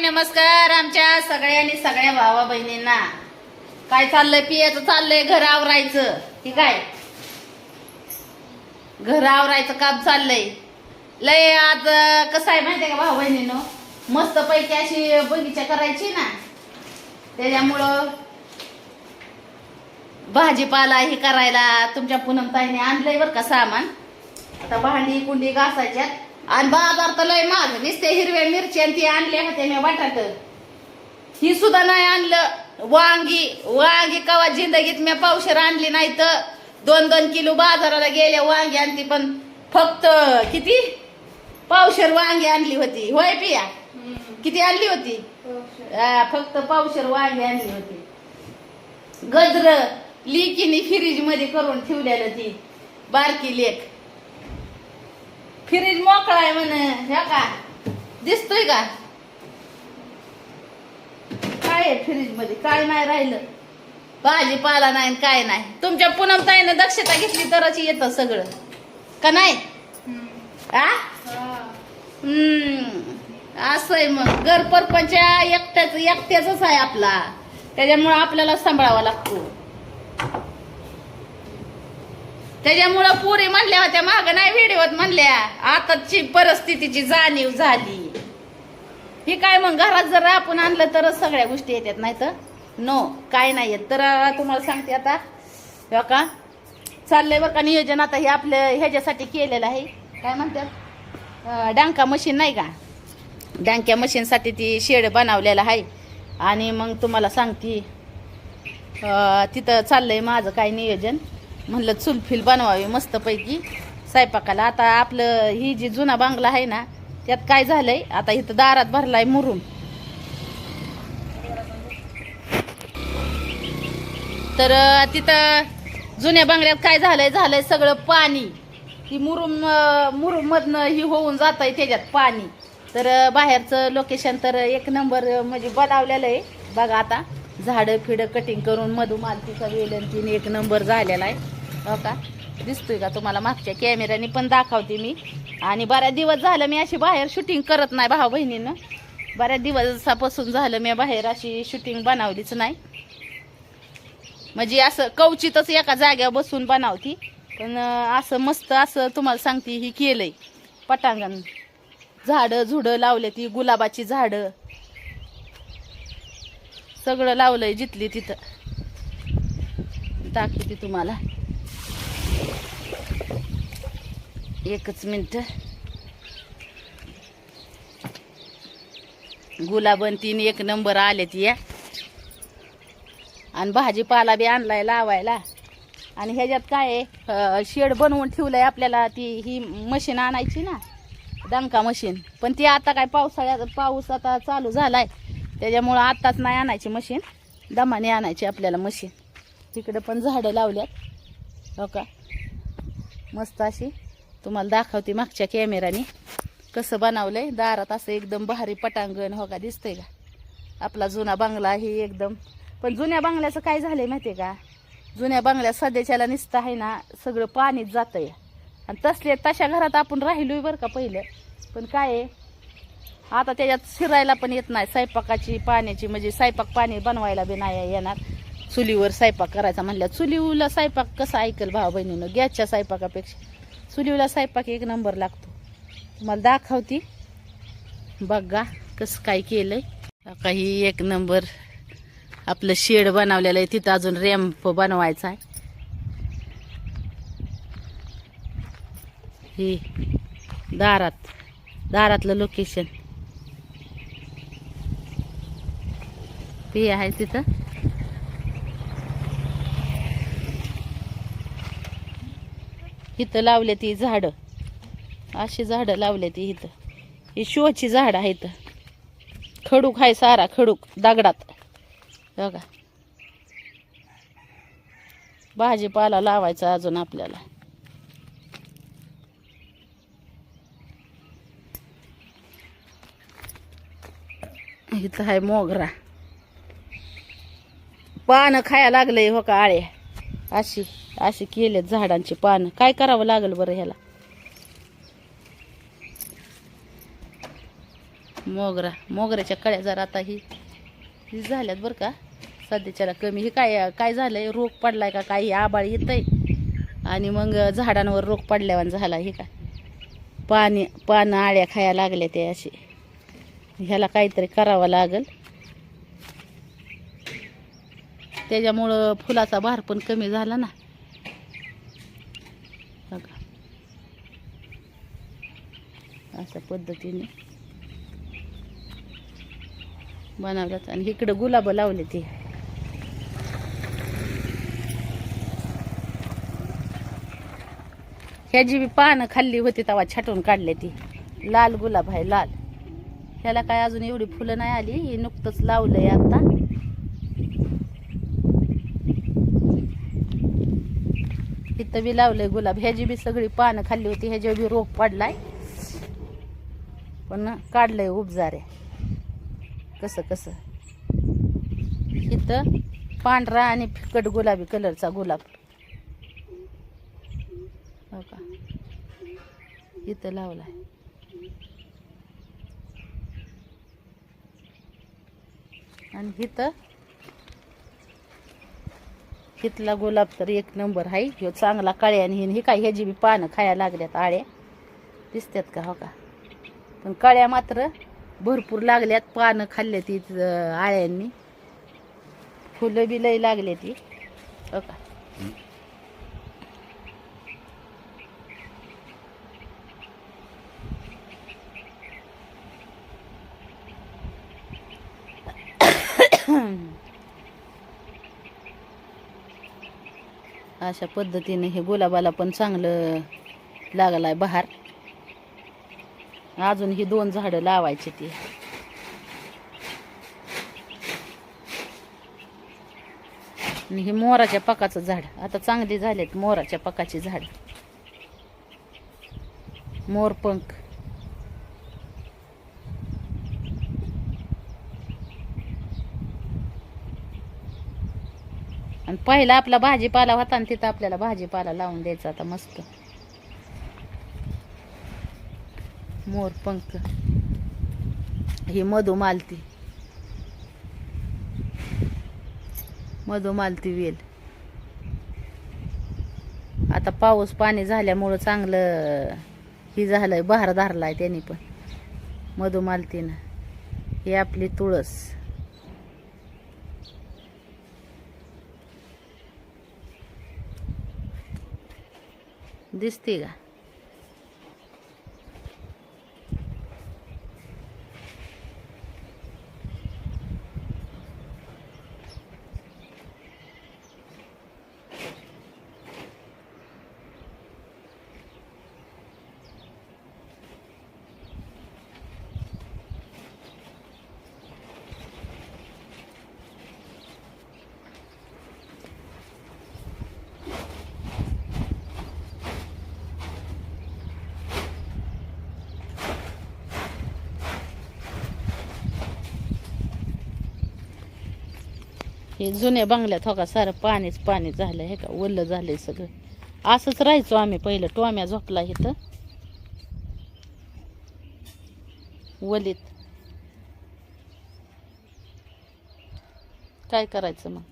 नमस्कार आमच्या सगळ्यांनी सगळ्या भावा बहिणींना. काय चाललंय? पियाचं चाललंय घर आवरायचं. की काय घर आवरायचं काम चाललंय. लय आज कसं आहे माहितीये का भाऊ बहिणीनं? मस्त पैकी अशी बगीचा करायची ना. त्याच्यामुळं भाजीपाला हे करायला तुमच्या पूनमताईने आणलंय बरं का सामान. आता भांडी कुंडी घासायच्यात. आणि बाजार तर लय माग नुसते हिरव्या मिरची आणि ती आणल्या होत्या मी बटाट. ही सुद्धा नाही आणलं. वांगी वांगी कवा जिंदगीत मी पावशर आणली नाही तर दोन दोन किलो बाजाराला गेल्या वांगी आणती पण फक्त किती? पावशर वांगी आणली होती. होय पिया? किती आणली होती? फक्त पावशर वांगी आणली होती. गजर लिकीने फ्रीजमध्ये करून ठेवलेलं ती बारकी लेख फ्रीज मोकळा आहे म्हण ह्या का? दिसतोय का? काय आहे फ्रीजमध्ये काय नाही राहिलं. भाजीपाला नाही आणि काय नाही. तुमच्या पूनम ताईनं दक्षता घेतली तरच येतं सगळं. का नाही? आ? हम्म. असं आहे मग. घर परपंच एकट्याच एकट्याच आहे आपला. त्याच्यामुळं आपल्याला सांभाळावा लागतो. त्याच्यामुळं पुरी म्हणल्या होत्या माग नाही व्हिडिओत म्हणल्या. आताची परिस्थितीची जाणीव झाली. हे काय मग घरात जर आपण आणलं तरच सगळ्या गोष्टी येतात नाही तर? नो काय नाही येत. तर तुम्हाला सांगते आता. हो का चाललंय बरं का नियोजन आता हे आपलं ह्याच्यासाठी केलेलं आहे. काय म्हणतात? डांका मशीन नाही का? डांक्या मशीनसाठी ती शेड बनवलेलं आहे. आणि मग तुम्हाला सांगते तिथं चाललंय माझं काय नियोजन. म्हणलं चुलफिल बनवावी मस्तपैकी. स्वयंपाकाला. आता आपलं ही जी जुना बांगला आहे ना त्यात काय झालंय? आता इथं दारात भरलाय मुरुम तर तिथं जुन्या बांगल्यात काय झालंय? झालंय सगळं पाणी. ती मुरुम मुरुममधनं ही होऊन जात आहे त्याच्यात पाणी. तर बाहेरचं लोकेशन तर एक नंबर म्हणजे बनवलेलं आहे. बघा आता झाडं फिडं कटिंग करून मधुमालतीचा वेलंतीन एक नंबर झालेला आहे. हो का? दिसतोय का तुम्हाला मागच्या कॅमेऱ्याने पण दाखवते मी. आणि बऱ्याच दिवस झालं मी अशी बाहेर शूटिंग करत नाही भाऊ बहिणीनं. बऱ्याच दिवसापासून झालं मी बाहेर अशी शूटिंग बनवलीच नाही. म्हणजे असं कवचितच एका जाग्यावर बसून बनवती. पण असं मस्त असं तुम्हाला सांगते ही केलंय. पटांगण. झाडं झुडं लावले ती गुलाबाची झाडं. सगळं लावलंय जिथली तिथं. दाखवते तुम्हाला. एकच मिनिट. गुलाबन तीन एक नंबर आले ती या. आणि भाजीपाला बी आणलाय लावायला. आणि ह्याच्यात काय आहे, शेड बनवून ठेवलंय आपल्याला ती ही मशीन आणायची ना डंका मशीन पण ती आता काय पावसाळ्यात पाऊस आता चालू झालाय. त्याच्यामुळं आत्ताच नाही आणायची मशीन दमाने आणायची आपल्याला मशीन तिकडे पण झाडं लावल्यात. हो का? मस्त अशी. तुम्हाला दाखवते मागच्या कॅमेराने कसं बनवलंय? दारात असं एकदम भारी पटांगण हो का? दिसतंय का? आपला जुना बंगला आहे एकदम. पण जुन्या बंगल्याचं काय झालंय माहितीये का? जुन्या बंगल्या सध्याच्याला निसतं आहे ना सगळं पाणीच जातंय. आणि तसले तशा घरात आपण राहिलोय बरं का पहिलं. पण काय आहे? आता त्याच्यात शिरायला पण येत नाही. स्वयंपाकाची पाण्याची म्हणजे स्वयंपाक पाणी बनवायला बी नाही येणार. चुलीवर स्वयंपाक करायचा म्हणल्या चुलीला स्वयंपाक कसं ऐकल भाऊ बहिणीनं गॅसच्या स्वयंपाकापेक्षा. चुलीला स्वयंपाक एक नंबर लागतो. तुम्हाला दाखवती. बघा कसं काय केलंय. काही एक नंबर आपलं शेड बनवलेलं आहे. तिथं अजून रॅम्प बनवायचा आहे. हे दारात दारातलं लोकेशन हे आहे तिथं. इथं लावले ती झाडं. अशी झाडं लावले ती इथं. ही शोची झाडं आहेत खडूक आहे सारा खडूक दगडात. बघा. भाजीपाला लावायचा अजून आपल्याला. इथं आहे मोगरा. पानं खाया लागलंय हो का आळ्या अशी अशी केलेत झाडांची पानं. काय करावं लागल बरं ह्याला? मोगरा मोगऱ्याच्या कळ्या जर आता ही ही झाल्यात बरं का? सध्याच्याला कमी. ही काय काय झालंय? रोग पडलाय का काही आबाळ आहे आणि मग झाडांवर रोग पडल्यावर झाला हे का? पाणी पानं आळ्या खायला लागल्या ते असे ह्याला काहीतरी करावं लागल. त्याच्यामुळं फुलाचा भार पण कमी झाला ना. बघा. अशा पद्धतीने. बनवल्यात. आणि इकडं गुलाब लावले ते. ह्याची बी पानं खाल्ली होती तेव्हा छाटून काढले ती. लाल गुलाब आहे लाल. ह्याला काय अजून एवढी फुलं नाही आली हे नुकतंच लावलंय आता. इथं बी लावलंय गुलाब. ह्याची बी सगळी पानं खाल्ली होती ह्याच्या बी रोग पडलाय पण काढलंय उपजारे. कसं कसं? इथं पांढरा आणि फिकट गुलाबी कलरचा गुलाब. हो का? इथं लावलाय. आणि इथं हितला गुलाब तर एक नंबर आहे ह्यो चांगला काळ्या आणि हे काय ह्याची बी पानं खायला लागल्यात आळ्या. दिसतात का हो का? पण काळ्या मात्र भरपूर लागल्यात. पानं खाल्ल्या ती आळ्यांनी. फुलं बी लई लागले ती. हो का? अशा पद्धतीने हे गुलाबाला पण चांगलं लागलाय बहार. अजून ही दोन झाडं लावायची ती. आणि हे मोराच्या पकाचं झाड. आता चांगली झालेत मोराच्या पकाची झाड. मोरपंख आणि पहिला आपला भाजीपाला होता आणि तिथं आपल्याला भाजीपाला लावून द्यायचा आता मस्त. मोरपंख ही मधुमालती मधुमालती वेल. आता पाऊस पाणी झाल्यामुळं चांगलं ही झालंय बहार धारलाय त्यांनी पण. मधुमालतीनं ही आपली तुळस. दिसते का? हे जुन्या बंगल्यात हो का सारं पाणीच पाणी झालं हे का ओलं झालंय सगळं. असंच राहायचो आम्ही पहिलं टोम्या झोपला इथं. वलीत. काय करायचं मग?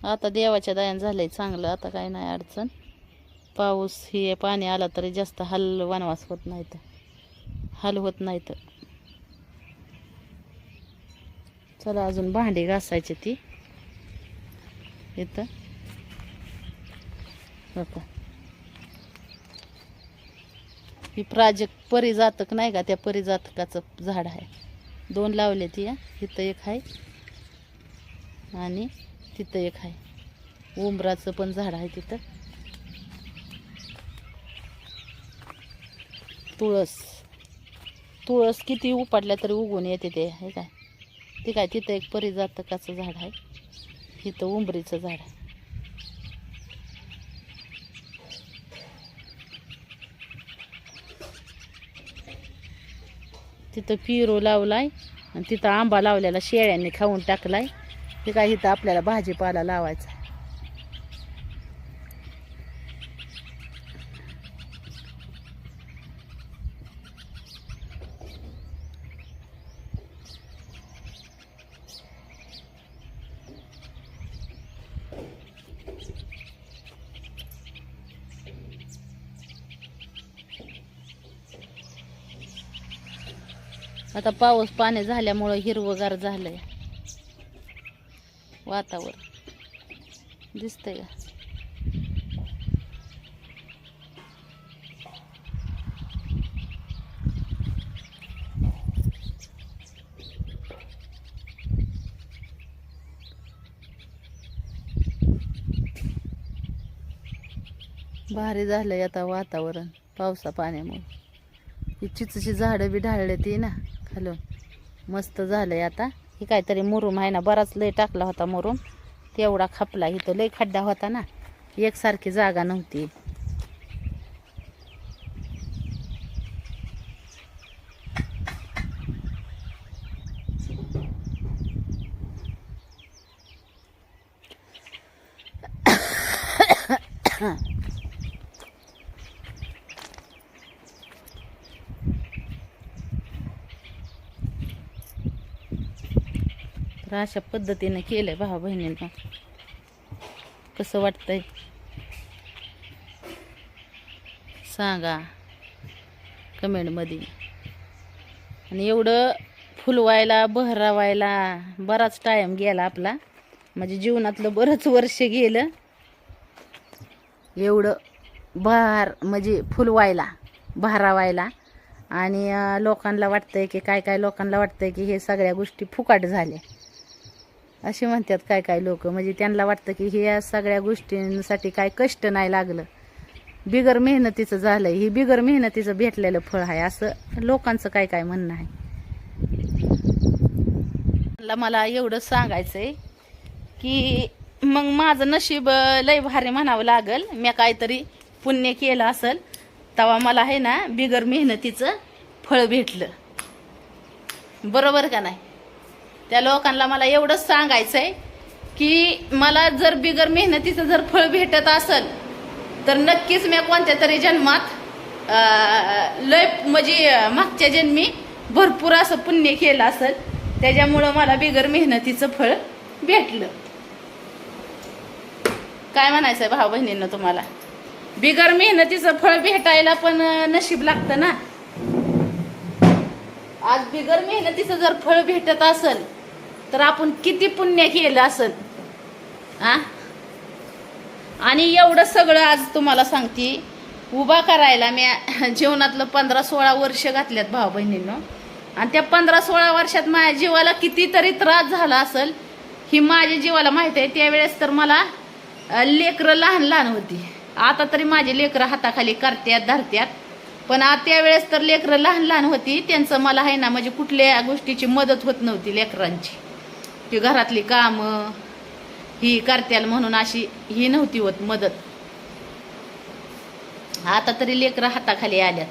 आता देवाच्या दयान झालंय चांगलं आता काय नाही अडचण. पाऊस हे पाणी आला तरी जास्त हल वनवास होत नाही तर. हल होत नाही तर. चला अजून भांडी घासायची ती. इथं. बघा. ही प्राजक्त परिजातक नाही का त्या परिजातकाचं झाड आहे. दोन लावले ती इथं एक आहे. आणि तिथं एक आहे. उंबराचं पण झाड आहे तिथं. तुळस. तुळस किती उपाडल्या तरी उगून येते ते आहे काय? ती काय तिथं एक परिजातकाचं झाड आहे. इथं उंबरीचं झाड आहे. तिथं पिरो लावलाय आणि तिथं आंबा लावलेला शेळ्यांनी खाऊन टाकलाय. ते काय इथं आपल्याला भाजीपाला लावायचा आता पाऊस पाणी झाल्यामुळं हिरवगार झालंय. वातावरण. दिसतंय का? भारी झालंय आता वातावरण पावसा पाण्यामुळे. ही चिचची झाडं बी ढाळले ती ना. हॅलो मस्त झालंय आता. हे काहीतरी मुरुम आहे ना बराच लय टाकला होता मुरुम. तेवढा खपला. इथं लय खड्डा होता ना. एकसारखी जागा नव्हती. तर अशा पद्धतीने आहे भावा बहिणींना. कसं वाटतंय? सांगा कमेंटमध्ये. आणि एवढं फुलवायला बहरावायला बराच टाईम गेला आपला. म्हणजे जीवनातलं बरंच वर्ष गेलं. एवढं बहार म्हणजे फुलवायला बहरावायला. आणि लोकांना वाटतंय की काय काय लोकांना वाटतंय की हे सगळ्या गोष्टी फुकाट झाल्या. असे म्हणतात काय काय लोक. म्हणजे त्यांना वाटतं की हे या सगळ्या गोष्टींसाठी काय कष्ट नाही लागलं. बिगर मेहनतीचं झालंय. ही बिगर मेहनतीचं भेटलेलं फळ आहे. असं लोकांचं काय काय म्हणणं आहे? मला- मला एवढं सांगायचंय की मग माझं नशीब लय भारी म्हणावं लागल. मी काहीतरी पुण्य केलं असल तेव्हा मला आहे ना बिगर मेहनतीचं फळ भेटलं. बरोबर का नाही? त्या लोकांना मला एवढंच सांगायचं आहे की मला जर बिगर मेहनतीचं जर फळ भेटत असेल तर नक्कीच मी कोणत्या तरी जन्मात लय म्हणजे मागच्या जन्मी भरपूर असं पुण्य केलं असेल त्याच्यामुळं मला बिगर मेहनतीचं फळ भेटलं. काय म्हणायचं भाऊ बहिणींना तुम्हाला? बिगर मेहनतीचं फळ भेटायला पण नशीब लागतं ना? आज बिगर मेहनतीचं जर फळ भेटत असेल तर आपण किती पुण्य केलं असेल? आ? आणि एवढं सगळं आज तुम्हाला सांगते. उभा करायला मी जीवनातलं पंधरा सोळा वर्ष घातल्यात भाऊ बहिणींनो. आणि त्या पंधरा सोळा वर्षात माझ्या जीवाला कितीतरी त्रास झाला असेल ही माझ्या जीवाला माहीत आहे. त्यावेळेस तर मला लेकरं लहान लहान होती. आता तरी माझी लेकरं हाताखाली करत्यात धरत्यात. पण आता त्यावेळेस तर लेकरं लहान लहान होती. त्यांचं मला आहे ना म्हणजे कुठल्या गोष्टीची मदत होत नव्हती लेकरांची. ती घरातली कामं ही करत्याल म्हणून अशी ही नव्हती होत मदत. आता तरी लेकरं हाताखाली आल्यात.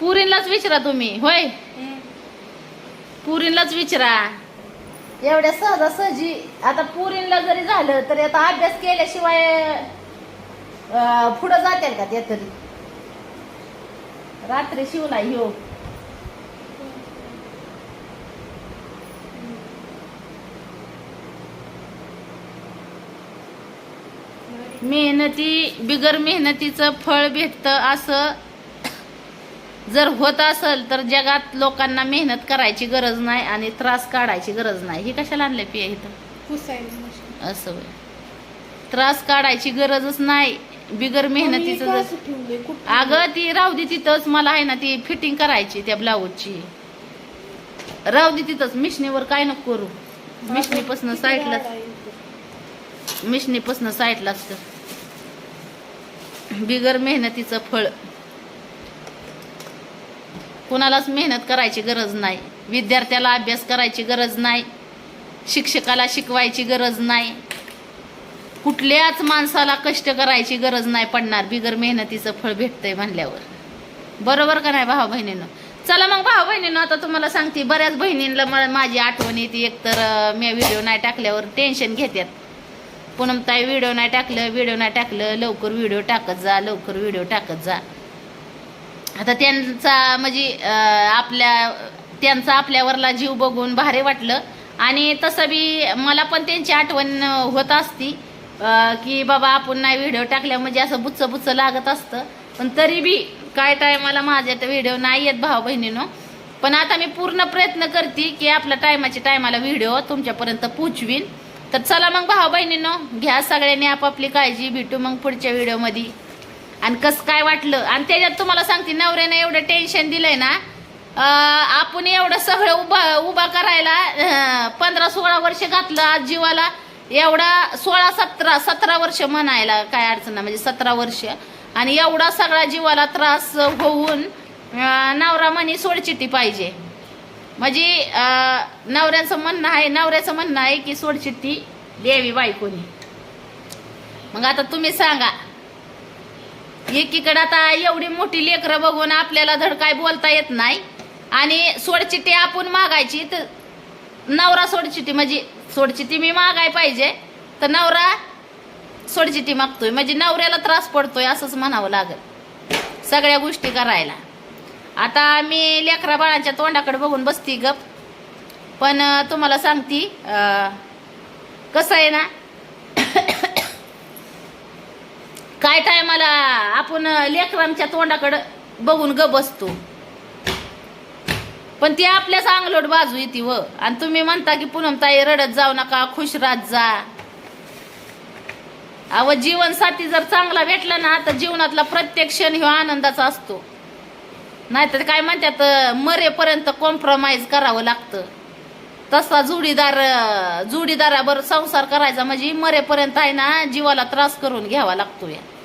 पुरींलाच विचारा तुम्ही होय? पुरींलाच विचारा. एवढ्या सहजासहजी आता पुरींला जरी झालं तरी आता अभ्यास केल्याशिवाय पुढं जातील का त्या तरी? रात्री शिवला ह्यो मेहनती बिगर मेहनतीचं फळ भेटतं असं. जर होत असेल तर जगात लोकांना मेहनत करायची गरज नाही आणि त्रास काढायची गरज नाही. हे कशाला आणलंय पिया इथं. असं त्रास काढायची गरजच नाही. बिगर मेहनतीचं जर अगं ती राहू दे तिथंच मला आहे ना ती फिटिंग करायची त्या ब्लाऊजची राहू दे तिथंच मिशनीवर काय नको करू. मिशनीपासून साईडला? मिशनीपासून साईडलाच तर. बिगर मेहनतीचं फळ. कुणालाच मेहनत करायची गरज नाही. विद्यार्थ्याला अभ्यास करायची गरज नाही. शिक्षकाला शिकवायची गरज नाही. कुठल्याच माणसाला कष्ट करायची गरज नाही पडणार. बिगर मेहनतीचं फळ भेटतंय म्हणल्यावर. बरोबर का नाही भाऊ बहिणीनं? चला मग भाऊ बहिणीनं आता तुम्हाला सांगते बऱ्याच बहिणींना मला माझी आठवण येते. एकतर मी व्हिडिओ नाही टाकल्यावर टेन्शन घेतात पूनम ताई व्हिडिओ नाही टाकलं व्हिडिओ नाही टाकलं लवकर व्हिडिओ टाकत जा लवकर व्हिडिओ टाकत जा. आता त्यांचा म्हणजे आपल्या त्यांचा आपल्यावरला जीव बघून भारी वाटलं. आणि तसं बी मला पण त्यांची आठवण होत असती. की बाबा आपण नाही व्हिडिओ टाकल्या म्हणजे असं बुच्च बुच्च लागत असतं. पण तरी बी काय टायमाला माझ्या व्हिडिओ नाही येत भाऊ बहिणीनो. पण आता मी पूर्ण प्रयत्न करते की आपल्या टायमाच्या टायमाला व्हिडिओ तुमच्यापर्यंत पोचवीन. तर चला मग भाऊ बहिणींनो घ्या सगळ्यांनी आपापली काळजी भेटू मग पुढच्या व्हिडिओमध्ये आणि कसं काय वाटलं? आणि त्याच्यात तुम्हाला सांगते नवऱ्याने एवढं टेन्शन दिलंय ना आपण एवढं सगळं उभा उभा करायला पंधरा सोळा वर्ष घातलं आज जीवाला. एवढा सोळा सतरा सतरा वर्ष म्हणायला काय अडचण नाही. म्हणजे सतरा वर्ष. आणि एवढा सगळा जीवाला त्रास होऊन नवरा म्हणी सोडचिट्टी पाहिजे. म्हणजे नवऱ्याचं म्हणणं आहे नवऱ्याचं म्हणणं आहे की सोडचिट्टी द्यावी बायकोनी. मग आता तुम्ही सांगा. एकीकडे आता एवढी मोठी लेकरं बघून आपल्याला धड काय बोलता येत नाही. आणि सोडचिट्टी आपण मागायची तर नवरा सोडचिटी म्हणजे सोडचिटी मी मागाय पाहिजे तर नवरा सोडचिट्टी मागतोय. म्हणजे नवऱ्याला त्रास पडतोय असंच म्हणावं लागेल. सगळ्या गोष्टी करायला. आता मी लेकरा बाळांच्या तोंडाकडे बघून बसती गप. पण तुम्हाला सांगती कसं आहे ना काय टायमाला आपण लेकरांच्या तोंडाकडं बघून ग बसतो. पण ती आपल्याच अंगलोट बाजू येते व. आणि तुम्ही म्हणता की पूनम ताई रडत जाऊ नका खुश राहत जा. अव जीवनसाठी जर चांगला भेटला ना तर जीवनातला प्रत्येक क्षण ह्यो आनंदाचा असतो. नाहीतर काय म्हणतात मरेपर्यंत कॉम्प्रोमाइज करावं लागतं. तसा जोडीदार अं, संसार करायचा म्हणजे मरेपर्यंत आहे ना जीवाला त्रास करून घ्यावा लागतो या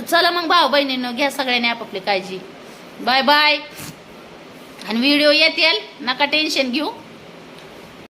चला मग भाऊ बहिणीनं घ्या सगळ्यांनी आपापली काळजी. Bye bye. आणि व्हिडिओ येतील नका टेन्शन घेऊ.